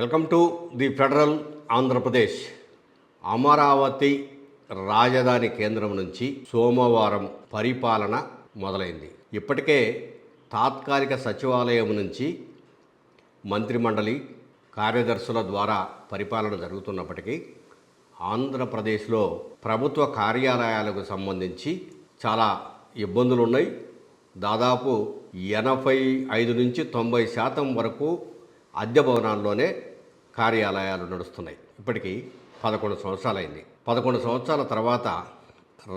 Welcome to the Federal Andhra Pradesh. Amaravati రాజధాని కేంద్రం నుంచి సోమవారం పరిపాలన మొదలైంది. ఇప్పటికే తాత్కాలిక సచివాలయం నుంచి మంత్రిమండలి కార్యదర్శుల ద్వారా పరిపాలన జరుగుతున్నప్పటికీ ఆంధ్రప్రదేశ్లో ప్రభుత్వ కార్యాలయాలకు సంబంధించి చాలా ఇబ్బందులు ఉన్నాయి దాదాపు ఎనభై ఐదు నుంచి తొంభై శాతం వరకు అద్దె భవనాల్లోనే కార్యాలయాలు నడుస్తున్నాయి. ఇప్పటికీ పదకొండు సంవత్సరాలైంది. పదకొండు సంవత్సరాల తర్వాత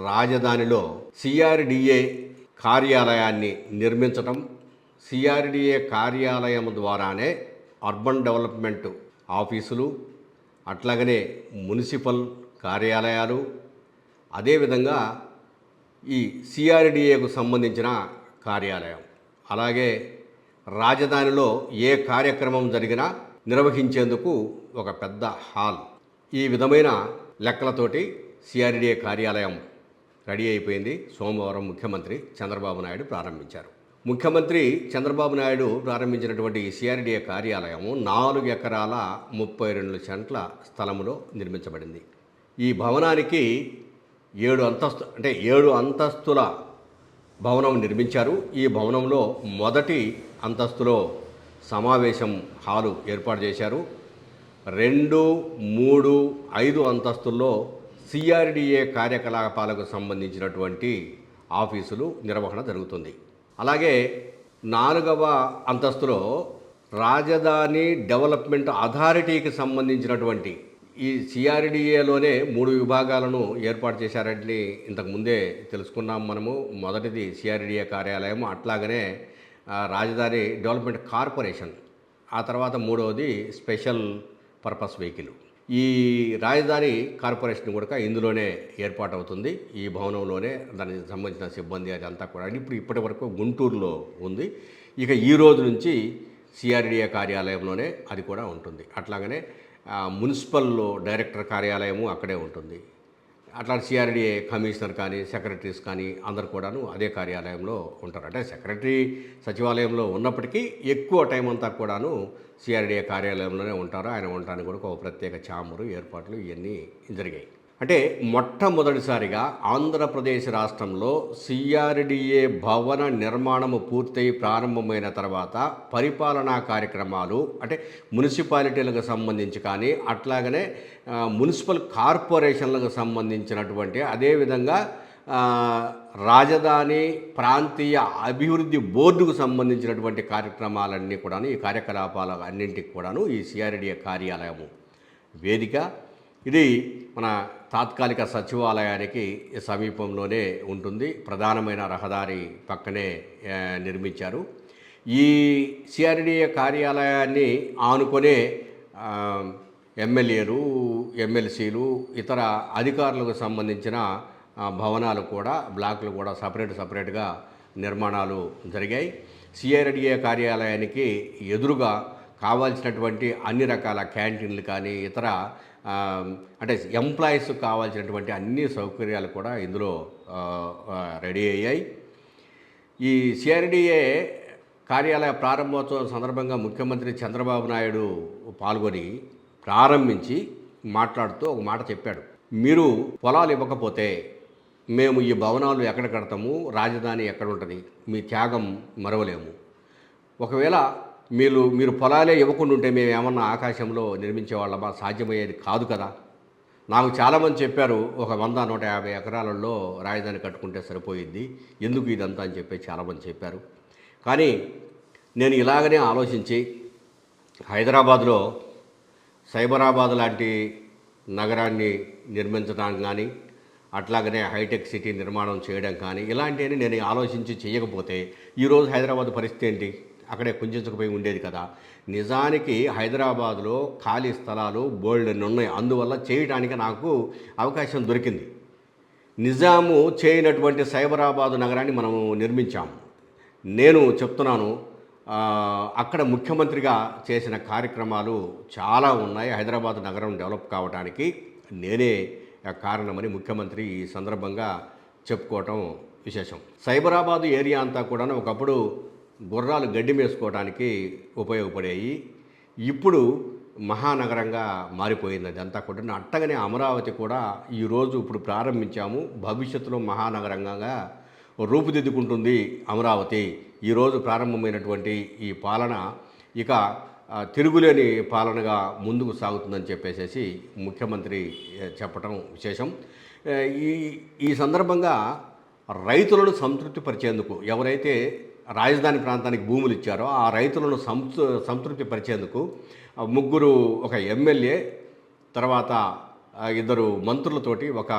రాజధానిలో సిఆర్డిఏ కార్యాలయాన్ని నిర్మించటం సిఆర్డిఏ కార్యాలయం ద్వారానే అర్బన్ డెవలప్మెంట్ ఆఫీసులు అట్లాగనే మున్సిపల్ కార్యాలయాలు అదేవిధంగా ఈ సిఆర్డిఏకు సంబంధించిన కార్యాలయం. అలాగే రాజధానిలో ఏ కార్యక్రమం జరిగినా నిర్వహించేందుకు ఒక పెద్ద హాల్. ఈ విధమైన లెక్కలతోటి సిఆర్డిఏ కార్యాలయం రెడీ అయిపోయింది. సోమవారం ముఖ్యమంత్రి చంద్రబాబు నాయుడు ప్రారంభించారు. ముఖ్యమంత్రి చంద్రబాబు నాయుడు ప్రారంభించినటువంటి ఈ సిఆర్డిఏ కార్యాలయం నాలుగు ఎకరాల ముప్పై రెండు సెంట్ల స్థలములో నిర్మించబడింది. ఈ భవనానికి ఏడు అంతస్తు అంటే ఏడు అంతస్తుల భవనం నిర్మించారు. ఈ భవనంలో మొదటి అంతస్తులో సమావేశం హాలు ఏర్పాటు చేశారు. రెండు మూడు ఐదు అంతస్తుల్లో సిఆర్డిఏ కార్యకలాపాలకు సంబంధించినటువంటి ఆఫీసులు నిర్వహణ జరుగుతుంది. అలాగే నాలుగవ అంతస్తులో రాజధాని డెవలప్మెంట్ అథారిటీకి సంబంధించినటువంటి ఈ సిఆర్డిఏలోనే మూడు విభాగాలను ఏర్పాటు చేశారని ఇంతకుముందే తెలుసుకున్నాం మనము. మొదటిది సిఆర్డిఏ కార్యాలయం. అట్లాగనే రాజధాని డెవలప్మెంట్ కార్పొరేషన్. ఆ తర్వాత మూడవది స్పెషల్ పర్పస్ వెహికల్. ఈ రాజధాని కార్పొరేషన్ కూడా ఇందులోనే ఏర్పాటు అవుతుంది ఈ భవనంలోనే దానికి సంబంధించిన సిబ్బంది అదంతా కూడా. ఇప్పుడు ఇప్పటి వరకు గుంటూరులో ఉంది. ఇక ఈ రోజు నుంచి సిఆర్డిఏ కార్యాలయంలోనే అది కూడా ఉంటుంది. అట్లాగనే మున్సిపల్లో మున్సిపల్ డైరెక్టర్ కార్యాలయము అక్కడే ఉంటుంది. అట్లా సిఆర్డీ కమిషనర్ కానీ సెక్రటరీస్ కానీ అందరు కూడాను అదే కార్యాలయంలో ఉంటారు. అంటే సెక్రటరీ సచివాలయంలో ఉన్నప్పటికీ ఎక్కువ టైం అంతా కూడాను సిఆర్డీఏ కార్యాలయంలోనే ఉంటారు. ఆయన ఉండటానికి కూడా ఒక ప్రత్యేక చామురు ఏర్పాట్లు ఇవన్నీ జరిగాయి. అంటే మొట్టమొదటిసారిగా ఆంధ్రప్రదేశ్ రాష్ట్రంలో సిఆర్డిఏ భవన నిర్మాణము పూర్తయి ప్రారంభమైన తర్వాత పరిపాలనా కార్యక్రమాలు అంటే మున్సిపాలిటీలకు సంబంధించి కానీ అట్లాగనే మున్సిపల్ కార్పొరేషన్లకు సంబంధించినటువంటి అదేవిధంగా రాజధాని ప్రాంతీయ అభివృద్ధి బోర్డుకు సంబంధించినటువంటి కార్యక్రమాలన్నీ కూడాను ఈ కార్యకలాపాల అన్నింటికి కూడాను ఈ సిఆర్డిఏ కార్యాలయము వేదిక. ఇది మన తాత్కాలిక సచివాలయానికి సమీపంలోనే ఉంటుంది. ప్రధానమైన రహదారి పక్కనే నిర్మించారు. ఈ సిఆర్డిఏ కార్యాలయాన్ని ఆనుకునే ఎమ్మెల్యేలు ఎమ్మెల్సీలు ఇతర అధికారులకు సంబంధించిన భవనాలు కూడా బ్లాకులు కూడా సపరేట్ సపరేట్గా నిర్మాణాలు జరిగాయి. సిఆర్డిఏ కార్యాలయానికి ఎదురుగా కావాల్సినటువంటి అన్ని రకాల క్యాంటీన్లు కానీ ఇతర అంటే ఎంప్లాయీస్ కావాల్సినటువంటి అన్ని సౌకర్యాలు కూడా ఇందులో రెడీ అయ్యాయి. ఈ సిఆర్డిఏ కార్యాలయ ప్రారంభోత్సవం సందర్భంగా ముఖ్యమంత్రి చంద్రబాబు నాయుడు పాల్గొని ప్రారంభించి మాట్లాడుతూ ఒక మాట చెప్పాడు. మీరు పొలాలు ఇవ్వకపోతే మేము ఈ భవనాలు ఎక్కడ కడతాము? రాజధాని ఎక్కడ ఉంటుంది? మీ త్యాగం మరవలేము. ఒకవేళ మీరు మీరు పొలాలే ఇవ్వకుండా ఉంటే మేము ఏమన్నా ఆకాశంలో నిర్మించే వాళ్ళమా? సాధ్యమయ్యేది కాదు కదా. నాకు చాలామంది చెప్పారు ఒక వంద నూట యాభై ఎకరాలలో రాజధాని కట్టుకుంటే సరిపోయింది ఎందుకు ఇదంతా అని చెప్పి చాలామంది చెప్పారు. కానీ నేను ఇలాగనే ఆలోచించి హైదరాబాద్లో సైబరాబాద్ లాంటి నగరాన్ని నిర్మించడానికి కానీ అట్లాగనే హైటెక్ సిటీ నిర్మాణం చేయడం కానీ ఇలాంటివన్నీ నేను ఆలోచించి చేయకపోతే ఈరోజు హైదరాబాద్ పరిస్థితి ఏంటి? అక్కడే కుంజించకపోయి ఉండేది కదా. నిజానికి హైదరాబాద్లో ఖాళీ స్థలాలు బోల్డ్ ఉన్నాయి. అందువల్ల చేయడానికి నాకు అవకాశం దొరికింది. నిజాము చేయనటువంటి సైబరాబాదు నగరాన్ని మనము నిర్మించాము నేను చెప్తున్నాను అక్కడ ముఖ్యమంత్రిగా చేసిన కార్యక్రమాలు చాలా ఉన్నాయి. హైదరాబాద్ నగరం డెవలప్ కావడానికి నేనే కారణమని ముఖ్యమంత్రి ఈ సందర్భంగా చెప్పుకోవటం విశేషం. సైబరాబాదు ఏరియా అంతా కూడా ఒకప్పుడు గుర్రాలు గడ్డి మేసుకోవడానికి ఉపయోగపడేవి ఇప్పుడు మహానగరంగా మారిపోయింది అదంతా కూడా. అట్టగానే అమరావతి కూడా ఈరోజు ఇప్పుడు ప్రారంభించాము. భవిష్యత్తులో మహానగరంగా రూపుదిద్దుకుంటుంది అమరావతి. ఈరోజు ప్రారంభమైనటువంటి ఈ పాలన ఇక తిరుగులేని పాలనగా ముందుకు సాగుతుందని చెప్పేసి ముఖ్యమంత్రి చెప్పటం విశేషం. ఈ ఈ సందర్భంగా రైతులను సంతృప్తిపరిచేందుకు ఎవరైతే రాజధాని ప్రాంతానికి భూములు ఇచ్చారో ఆ రైతులను సంతృ సంతృప్తి పరిచేందుకు ముగ్గురు ఒక ఎమ్మెల్యే తర్వాత ఇద్దరు మంత్రులతోటి ఒక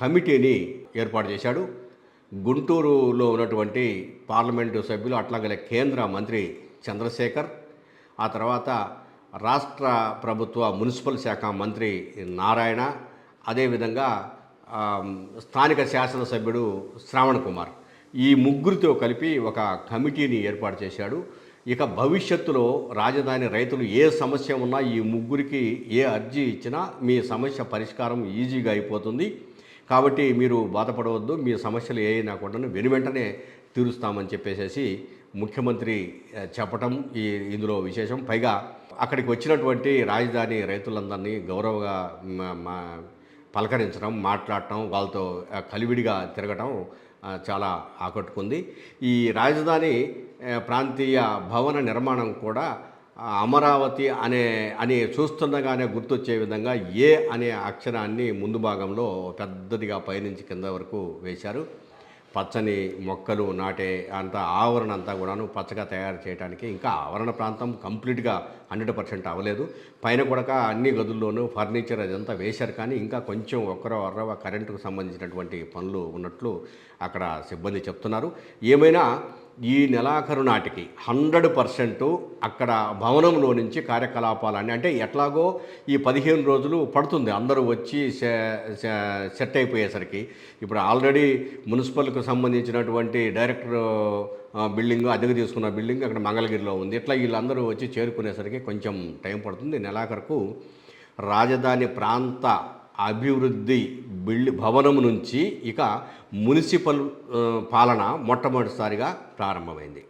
కమిటీని ఏర్పాటు చేశాడు. గుంటూరులో ఉన్నటువంటి పార్లమెంటు సభ్యులు అట్లాగలే కేంద్ర మంత్రి చంద్రశేఖర్ ఆ తర్వాత రాష్ట్ర ప్రభుత్వ మున్సిపల్ శాఖ మంత్రి నారాయణ అదేవిధంగా స్థానిక శాసనసభ్యుడు శ్రావణ్ కుమార్. ఈ ముగ్గురితో కలిపి ఒక కమిటీని ఏర్పాటు చేశాడు. ఇక భవిష్యత్తులో రాజధాని రైతులు ఏ సమస్య ఉన్నా ఈ ముగ్గురికి ఏ అర్జీ ఇచ్చినా మీ సమస్య పరిష్కారం ఈజీగా అయిపోతుంది. కాబట్టి మీరు బాధపడవద్దు మీ సమస్యలు ఏ అయినా కూడా వెను వెంటనే తీరుస్తామని చెప్పేసి ముఖ్యమంత్రి చెప్పటం ఈ ఇందులో విశేషం. పైగా అక్కడికి వచ్చినటువంటి రాజధాని రైతులందరినీ గౌరవగా పలకరించడం మాట్లాడటం వాళ్ళతో కలివిడిగా తిరగటం చాలా ఆకట్టుకుంది. ఈ రాజధాని ప్రాంతీయ భవన నిర్మాణం కూడా అమరావతి అనే అని చూస్తుండగానే గుర్తొచ్చే విధంగా ఏ అనే అక్షరాన్ని ముందు భాగంలో పెద్దదిగా పైనుంచి కింద వరకు వేశారు. పచ్చని మొక్కలు నాటే అంత ఆవరణ అంతా కూడాను పచ్చగా తయారు చేయడానికి ఇంకా ఆవరణ ప్రాంతం కంప్లీట్గా హండ్రెడ్ పర్సెంట్ అవ్వలేదు. పైన కూడా అన్ని గదుల్లోనూ ఫర్నిచర్ అదంతా వేశారు. కానీ ఇంకా కొంచెం ఒక్కరో అర్రవ కరెంటుకు సంబంధించినటువంటి పనులు ఉన్నట్లు అక్కడ సిబ్బంది చెప్తున్నారు. ఏమైనా ఈ నెలాఖరు నాటికి హండ్రెడ్ పర్సెంట్ అక్కడ భవనంలో నుంచి కార్యకలాపాలన్నీ అంటే ఎట్లాగో ఈ పదిహేను రోజులు పడుతుంది. అందరూ వచ్చి సెట్ అయిపోయేసరికి. ఇప్పుడు ఆల్రెడీ మున్సిపల్కు సంబంధించినటువంటి డైరెక్టర్ బిల్డింగ్ అద్దెకు తీసుకున్న బిల్డింగ్ అక్కడ మంగళగిరిలో ఉంది. ఇట్లా వీళ్ళందరూ వచ్చి చేరుకునేసరికి కొంచెం టైం పడుతుంది. నెలాఖరుకు రాజధాని ప్రాంత అభివృద్ధి బిల్డ్ భవనం నుంచి ఇక మున్సిపల్ పాలన మొట్టమొదటిసారిగా ప్రారంభమైంది.